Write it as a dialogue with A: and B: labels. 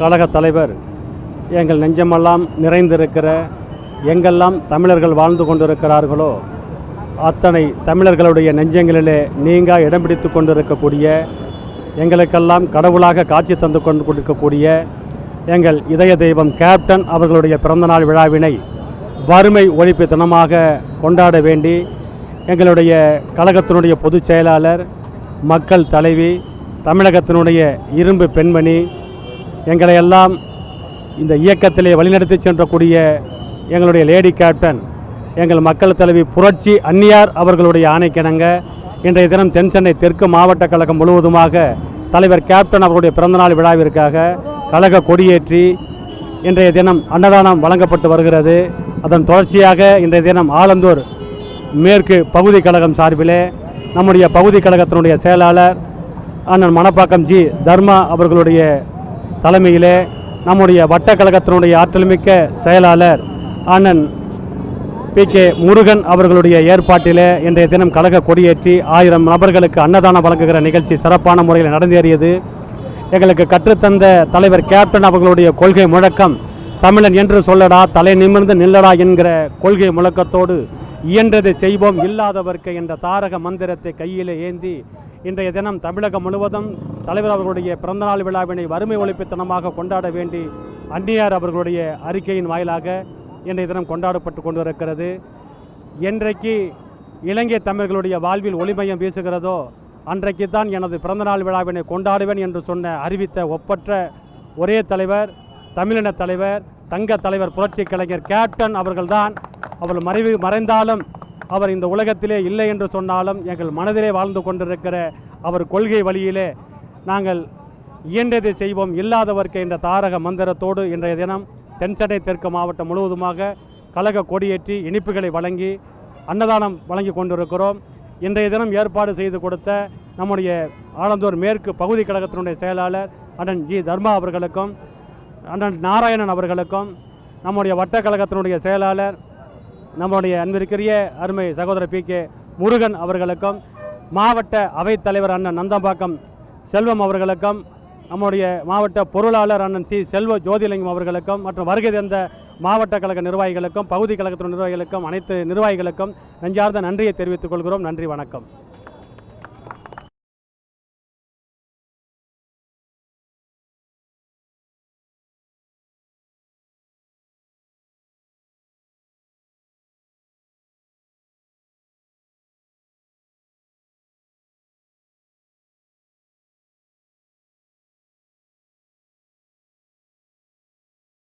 A: கழக தலைவர் எங்கள் நெஞ்சமெல்லாம் நிறைந்திருக்கிற எங்கெல்லாம் தமிழர்கள் வாழ்ந்து கொண்டிருக்கிறார்களோ அத்தனை தமிழர்களுடைய நெஞ்சங்களிலே நீங்கா இடம் பிடித்து கொண்டிருக்கக்கூடிய எங்களுக்கெல்லாம் கடவுளாக காட்சி தந்து கொண்டு கொடுக்கக்கூடிய எங்கள் இதய தெய்வம் கேப்டன் அவர்களுடைய பிறந்தநாள் விழாவினை வறுமை ஒழிப்பு தினமாக கொண்டாட வேண்டி எங்களுடைய கழகத்தினுடைய பொதுச் செயலாளர் மக்கள் தலைவி தமிழகத்தினுடைய இரும்பு பெண்மணி எங்களை எல்லாம் இந்த இயக்கத்திலே வழிநடத்தி சென்றக்கூடிய எங்களுடைய லேடி கேப்டன் எங்கள் மக்கள் தலைவி புரட்சி அந்நியார் அவர்களுடைய ஆணைக்கிணங்க இன்றைய தினம் தென் சென்னை தெற்கு மாவட்ட கழகம் முழுவதுமாக தலைவர் கேப்டன் அவர்களுடைய பிறந்தநாள் விழாவிற்காக கழக கொடியேற்றி இன்றைய தினம் அன்னதானம் வழங்கப்பட்டு வருகிறது. அதன் தொடர்ச்சியாக இன்றைய தினம் ஆலந்தூர் மேற்கு பகுதி கழகம் சார்பிலே நம்முடைய பகுதி கழகத்தினுடைய செயலாளர் அண்ணன் மணப்பாக்கம் ஜி தர்மா அவர்களுடைய தலைமையிலே நம்முடைய வட்ட கழகத்தினுடைய ஆற்றல்மிக்க செயலாளர் அண்ணன் பி கே முருகன் அவர்களுடைய ஏற்பாட்டிலே இன்றைய தினம் கழக கொடியேற்றி ஆயிரம் நபர்களுக்கு அன்னதானம் வழங்குகிற நிகழ்ச்சி சிறப்பான முறையில் நடந்தேறியது. எங்களுக்கு கற்றுத்தந்த தலைவர் கேப்டன் அவர்களுடைய கொள்கை முழக்கம் தமிழன் என்று சொல்லடா தலை நிமிர்ந்து நில்லடா என்கிற கொள்கை முழக்கத்தோடு இயன்றதை செய்வோம் இல்லாதவர்க்கு என்ற தாரக மந்திரத்தை கையிலே ஏந்தி இன்றைய தினம் தமிழகம் முழுவதும் தலைவர் அவர்களுடைய பிறந்தநாள் விழாவினை வறுமை ஒழிப்புத்தனமாக கொண்டாட வேண்டி அன்னியார் அவர்களுடைய அறிக்கையின் வாயிலாக இன்றைய தினம் கொண்டாடப்பட்டு கொண்டு இருக்கிறது என்றைக்கு இலங்கை தமிழர்களுடைய வாழ்வில் ஒளிமயம் வீசுகிறதோ அன்றைக்கு தான் எனது பிறந்தநாள் விழாவினை கொண்டாடுவேன் என்று சொன்ன அறிவித்த ஒப்பற்ற ஒரே தலைவர் தமிழின தலைவர் தங்க தலைவர் புரட்சி கலைஞர் கேப்டன் அவர்கள்தான். அவர் மறைவு மறைந்தாலும் அவர் இந்த உலகத்திலே இல்லை என்று சொன்னாலும் எங்கள் மனதிலே வாழ்ந்து கொண்டிருக்கிற அவர் கொள்கை வழியிலே நாங்கள் இயன்றதை செய்வோம். இல்லாதவர்க்கு என்ற தாரக மந்திரத்தோடு இன்றைய தினம் தென்சென்னை தெற்கு மாவட்டம் முழுவதுமாக கழக கொடியேற்றி இனிப்புகளை வழங்கி அன்னதானம் வழங்கி கொண்டிருக்கிறோம். இன்றைய தினம் ஏற்பாடு செய்து கொடுத்த நம்முடைய ஆலந்தூர் மேற்கு பகுதி கழகத்தினுடைய செயலாளர் அண்ணன் ஜி தர்மா அவர்களுக்கும் அண்ணன் நாராயணன் அவர்களுக்கும் நம்முடைய வட்டக்கழகத்தினுடைய செயலாளர் நம்முடைய அன்பிற்குரிய அருமை சகோதரர் பி. கே. முருகன் அவர்களுக்கும் மாவட்ட அவைத்தலைவர் அண்ணன் நந்தம்பாக்கம் செல்வம் அவர்களுக்கும் நம்முடைய மாவட்ட பொருளாளர் அண்ணன் சி. செல்வ ஜோதிலிங்கம் அவர்களுக்கும் மற்றும் வருகை தந்த மாவட்ட கழக நிர்வாகிகளுக்கும் பகுதி கழகத்தின் நிர்வாகிகளுக்கும் அனைத்து நிர்வாகிகளுக்கும் நெஞ்சார்ந்த நன்றியை தெரிவித்துக் கொள்கிறோம். நன்றி வணக்கம்.